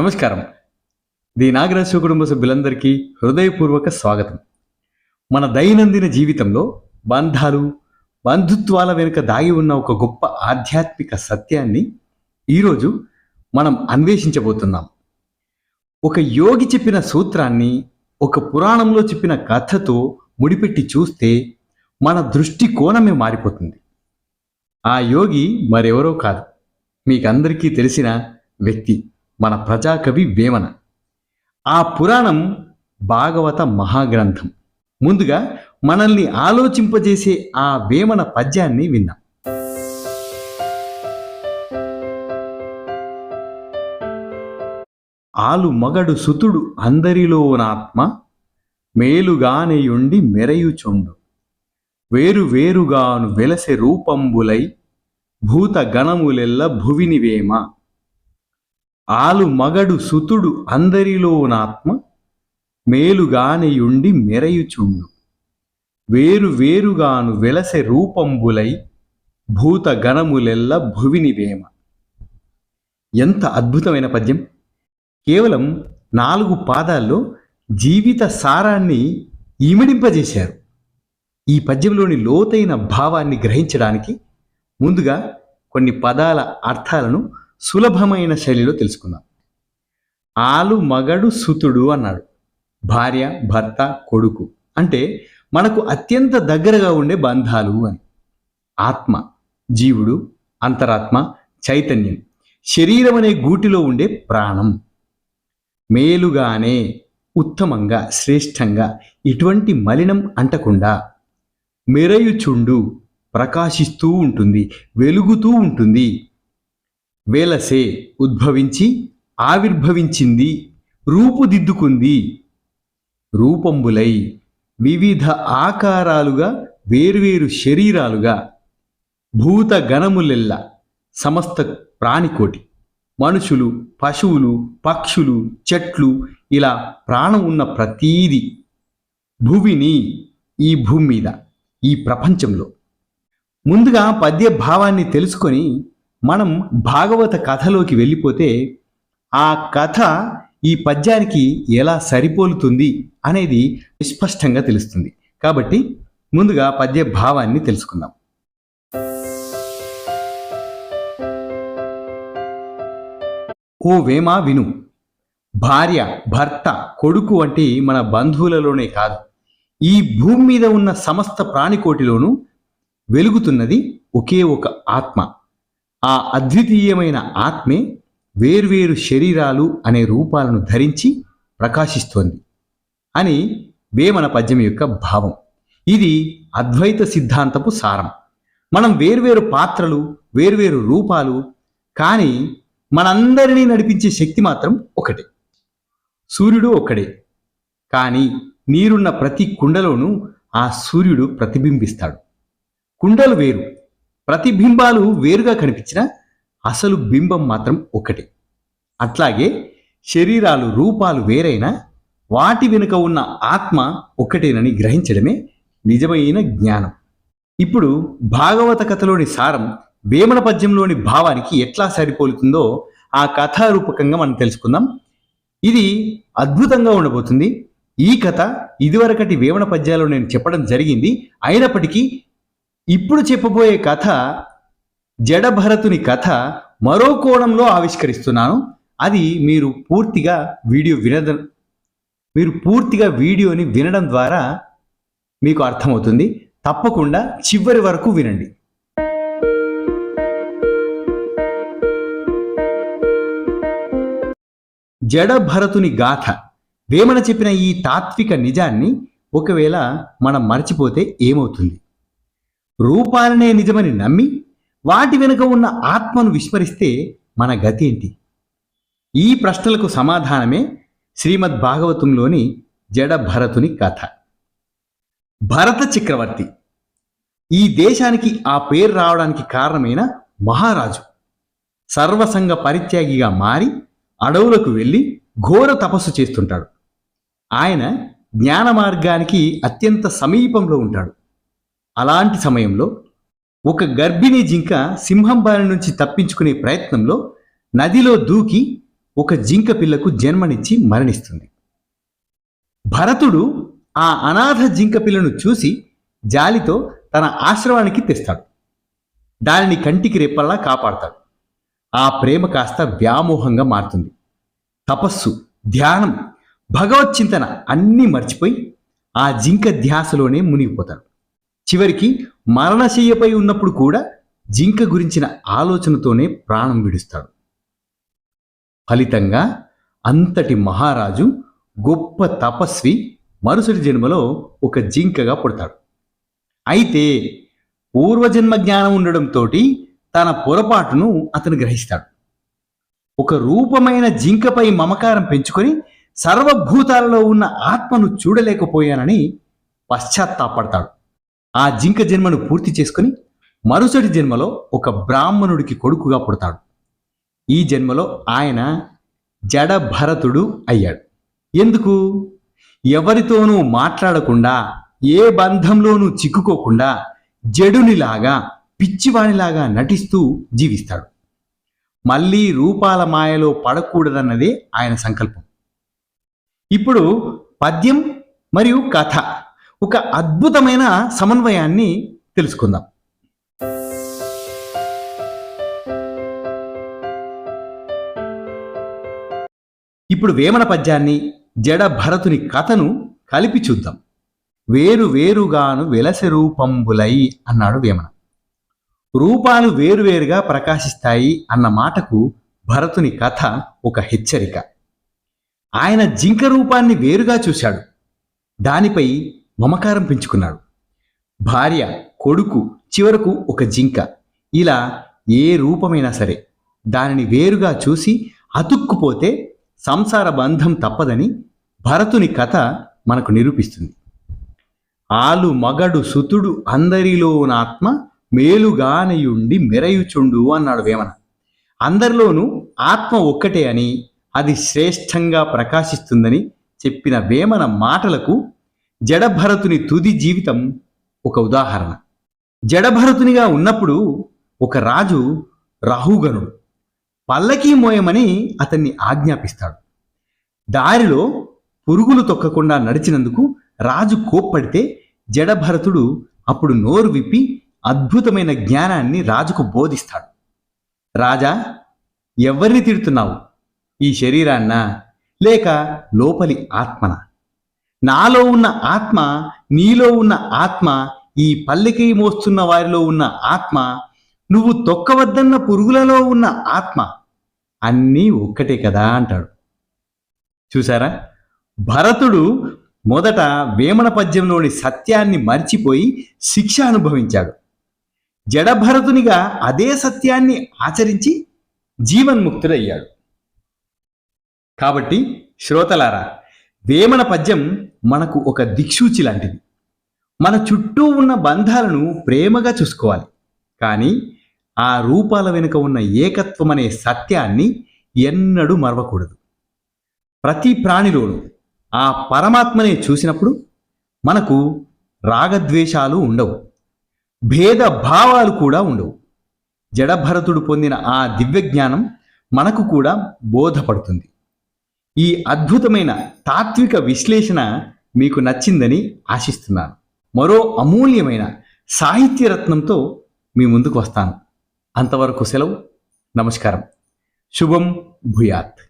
నమస్కారం. ది నాగరాజు కుటుంబ సభ్యులందరికీ హృదయపూర్వక స్వాగతం. మన దైనందిన జీవితంలో బంధాలు బంధుత్వాల వెనుక దాగి ఉన్న ఒక గొప్ప ఆధ్యాత్మిక సత్యాన్ని ఈరోజు మనం అన్వేషించబోతున్నాం. ఒక యోగి చెప్పిన సూత్రాన్ని ఒక పురాణంలో చెప్పిన కథతో ముడిపెట్టి చూస్తే మన దృష్టి కోణమే మారిపోతుంది. ఆ యోగి మరెవరో కాదు మీకందరికీ తెలిసిన వ్యక్తి. మన ప్రజాకవి వేమన. ఆ పురాణం భాగవత మహాగ్రంథం. ముందుగా మనల్ని ఆలోచింపజేసే ఆ వేమన పద్యాన్ని విన్నాం ఆలు మగడు సుతుడు అందరిలోనాత్మ మేలుగానేయుండి మెరయుచుండు. వేరు వేరుగాను వెలసె రూపంబులై భూత గణములెల్ల భువినివేమ ఆలు మగడు సుతుడు అందరిలోనాత్మ మేలుగానేయుండి మెరయుచుండు. వేరు వేరుగాను వెలసె రూపంబులై భూత గణములెల్ల భువినివేమ ఎంత అద్భుతమైన పద్యం! కేవలం నాలుగు పాదాల్లో జీవిత సారాన్ని ఇమిడింపజేశారు. ఈ పద్యంలోని లోతైన భావాన్ని గ్రహించడానికి ముందుగా కొన్ని పదాల అర్థాలను సులభమైన శైలిలో తెలుసుకుందాం. ఆలు మగడు సుతుడు అన్నాడు. భార్య భర్త కొడుకు అంటే మనకు అత్యంత దగ్గరగా ఉండే బంధాలు అని. ఆత్మ జీవుడు అంతరాత్మ చైతన్యం శరీరం అనే గూటిలో ఉండే ప్రాణం. మేలుగానే ఉత్తమంగా శ్రేష్టంగా ఇటువంటి మలినం అంటకుండా మెరయుచుండు ప్రకాశిస్తూ ఉంటుంది వెలుగుతూ ఉంటుంది. వేలసే ఉద్భవించి ఆవిర్భవించింది రూపుదిద్దుకుంది. రూపంబులై వివిధ ఆకారాలుగా వేర్వేరు శరీరాలుగా భూత గణములెల్ల సమస్త ప్రాణికోటి. మనుషులు పశువులు పక్షులు చెట్లు ఇలా ప్రాణం ఉన్న ప్రతీది భువిని ఈ భూమి మీద ఈ ప్రపంచంలో. ముందుగా పద్య భావాన్ని తెలుసుకొని మనం భాగవత కథలోకి వెళ్ళిపోతే ఆ కథ ఈ పద్యానికి ఎలా సరిపోలుతుంది అనేది స్పష్టంగా తెలుస్తుంది. కాబట్టి ముందుగా పద్య భావాన్ని తెలుసుకుందాం. ఓ వేమా విను. భార్య భర్త కొడుకు వంటి మన బంధువులలోనే కాదు. ఈ భూమి మీద ఉన్న సమస్త ప్రాణికోటిలోనూ వెలుగుతున్నది ఒకే ఒక ఆత్మ. ఆ అద్వితీయమైన ఆత్మే వేర్వేరు శరీరాలు అనే రూపాలను ధరించి ప్రకాశిస్తోంది అని వేమన పద్యం యొక్క భావం. ఇది అద్వైత సిద్ధాంతపు సారం. మనం వేర్వేరు పాత్రలు వేర్వేరు రూపాలు కానీ మనందరినీ నడిపించే శక్తి మాత్రం ఒకటే. సూర్యుడు ఒక్కడే. కానీ నీరున్న ప్రతి కుండలోనూ ఆ సూర్యుడు ప్రతిబింబిస్తాడు. కుండలు వేరు. ప్రతిబింబాలు వేరుగా కనిపించిన అసలు బింబం మాత్రం ఒకటే అట్లాగే శరీరాలు రూపాలు వేరైనా వాటి వెనుక ఉన్న ఆత్మ ఒకటేనని గ్రహించడమే నిజమైన జ్ఞానం. ఇప్పుడు భాగవత కథలోని సారం వేమన పద్యంలోని భావానికి ఎట్లా సరిపోలుతుందో ఆ కథారూపకంగా మనం తెలుసుకుందాం. ఇది అద్భుతంగా ఉండబోతుంది. ఈ కథ ఇదివరకటి వేమన పద్యాలు నేను చెప్పడం జరిగింది. అయినప్పటికీ ఇప్పుడు చెప్పబోయే కథ జడభరతుని కథ మరో కోణంలో ఆవిష్కరిస్తున్నాను. అది మీరు పూర్తిగా వీడియో వినద మీరు పూర్తిగా వీడియోని వినడం ద్వారా మీకు అర్థమవుతుంది. తప్పకుండా చివరి వరకు వినండి. జడభరతుని గాథ. వేమన చెప్పిన ఈ తాత్విక నిజాన్ని ఒకవేళ మనం మర్చిపోతే ఏమవుతుంది? రూపాలనే నిజమని నమ్మి వాటి వెనుక ఉన్న ఆత్మను విస్మరిస్తే మన గతి ఏంటి? ఈ ప్రశ్నలకు సమాధానమే శ్రీమద్ భాగవతంలోని జడ భరతుని కథ. భరత చక్రవర్తి. ఈ దేశానికి ఆ పేరు రావడానికి కారణమైన మహారాజు. సర్వసంగ పరిత్యాగిగా మారి అడవులకు వెళ్ళి ఘోర తపస్సు చేస్తుంటాడు. ఆయన జ్ఞాన మార్గానికి అత్యంత సమీపంలో ఉంటాడు. అలాంటి సమయంలో ఒక గర్భిణీ జింక సింహం బారి నుంచి తప్పించుకునే ప్రయత్నంలో నదిలో దూకి ఒక జింక పిల్లకు జన్మనిచ్చి మరణిస్తుంది. భరతుడు ఆ అనాథ జింక పిల్లను చూసి జాలితో తన ఆశ్రమానికి తెస్తాడు. దానిని కంటికి రెప్పల్లా కాపాడతాడు. ఆ ప్రేమ కాస్త వ్యామోహంగా మారుతుంది. తపస్సు ధ్యానం భగవత్ చింతన అన్నీ మర్చిపోయి ఆ జింక ధ్యాసలోనే మునిగిపోతాడు. చివరికి మరణశయ్యపై ఉన్నప్పుడు కూడా జింక గురించిన ఆలోచనతోనే ప్రాణం విడుస్తాడు. ఫలితంగా అంతటి మహారాజు గొప్ప తపస్వి మరుసటి జన్మలో ఒక జింకగా పుడతాడు. అయితే పూర్వజన్మ జ్ఞానం ఉండడంతో తన పొరపాటును అతను గ్రహిస్తాడు. ఒక రూపమైన జింకపై మమకారం పెంచుకొని సర్వభూతాలలో ఉన్న ఆత్మను చూడలేకపోయానని పశ్చాత్తాపడతాడు. ఆ జింక జన్మను పూర్తి చేసుకుని మరుసటి జన్మలో ఒక బ్రాహ్మణుడికి కొడుకుగా పుడతాడు. ఈ జన్మలో ఆయన జడ భరతుడు అయ్యాడు. ఎందుకు? ఎవరితోనూ మాట్లాడకుండా ఏ బంధంలోనూ చిక్కుకోకుండా జడునిలాగా పిచ్చివాణిలాగా నటిస్తూ జీవిస్తాడు. మళ్ళీ రూపాల మాయలో పడకూడదన్నదే ఆయన సంకల్పం. ఇప్పుడు పద్యం మరియు కథ. ఒక అద్భుతమైన సమన్వయాన్ని తెలుసుకుందాం. ఇప్పుడు వేమన పద్యాన్ని జడ భరతుని కథను కలిపి చూద్దాం. వేరు వేరుగాను వెలసె రూపంబులై అన్నాడు వేమన. రూపాలు వేరువేరుగా ప్రకాశిస్తాయి అన్న మాటకు భరతుని కథ ఒక హెచ్చరిక. ఆయన జింక రూపాన్ని వేరుగా చూశాడు. దానిపై మమకారం పెంచుకున్నాడు. భార్య కొడుకు చివరకు ఒక జింక. ఇలా ఏ రూపమైనా సరే దానిని వేరుగా చూసి అతుక్కుపోతే సంసార బంధం తప్పదని భరతుని కథ మనకు నిరూపిస్తుంది. ఆలు మగడు సుతుడు అందరిలోనాత్మ మేలుగానయుండి మెరయుచుండు అన్నాడు వేమన. అందరిలోనూ ఆత్మ ఒక్కటే అని అది శ్రేష్టంగా ప్రకాశిస్తుందని చెప్పిన వేమన మాటలకు జడభరతుని తుది జీవితం ఒక ఉదాహరణ. జడభరతునిగా ఉన్నప్పుడు ఒక రాజు రాహుగనుడు పల్లకీ మోయమని అతన్ని ఆజ్ఞాపిస్తాడు. దారిలో పురుగులు తొక్కకుండా నడిచినందుకు రాజు కోప్పడితే జడభరతుడు అప్పుడు నోరు విప్పి అద్భుతమైన జ్ఞానాన్ని రాజుకు బోధిస్తాడు. రాజా ఎవరిని తిడుతున్నావు? ఈ శరీరాన్న లేక లోపలి ఆత్మన? నాలో ఉన్న ఆత్మ నీలో ఉన్న ఆత్మ ఈ పల్లెకి మోస్తున్న వారిలో ఉన్న ఆత్మ నువ్వు తొక్కవద్దన్న పురుగులలో ఉన్న ఆత్మ అన్నీ ఒక్కటే కదా అంటాడు. చూసారా? భరతుడు మొదట వేమన పద్యంలోని సత్యాన్ని మర్చిపోయి శిక్ష అనుభవించాడు. జడభరతునిగా అదే సత్యాన్ని ఆచరించి జీవన్ముక్తుడయ్యాడు. కాబట్టి శ్రోతలారా వేమన పద్యం మనకు ఒక దిక్సూచి లాంటిది. మన చుట్టూ ఉన్న బంధాలను ప్రేమగా చూసుకోవాలి. కానీ ఆ రూపాల వెనుక ఉన్న ఏకత్వం అనే సత్యాన్ని ఎన్నడూ మరవకూడదు. ప్రతి ప్రాణిలోనూ ఆ పరమాత్మనే చూసినప్పుడు మనకు రాగద్వేషాలు ఉండవు. భేద భావాలు కూడా ఉండవు. జడభరతుడు పొందిన ఆ దివ్యజ్ఞానం మనకు కూడా బోధపడుతుంది. ఈ అద్భుతమైన తాత్విక విశ్లేషణ మీకు నచ్చిందని ఆశిస్తున్నాను. మరో అమూల్యమైన సాహిత్యరత్నంతో మీ ముందుకు వస్తాను. అంతవరకు సెలవు. నమస్కారం. శుభం భూయాత్.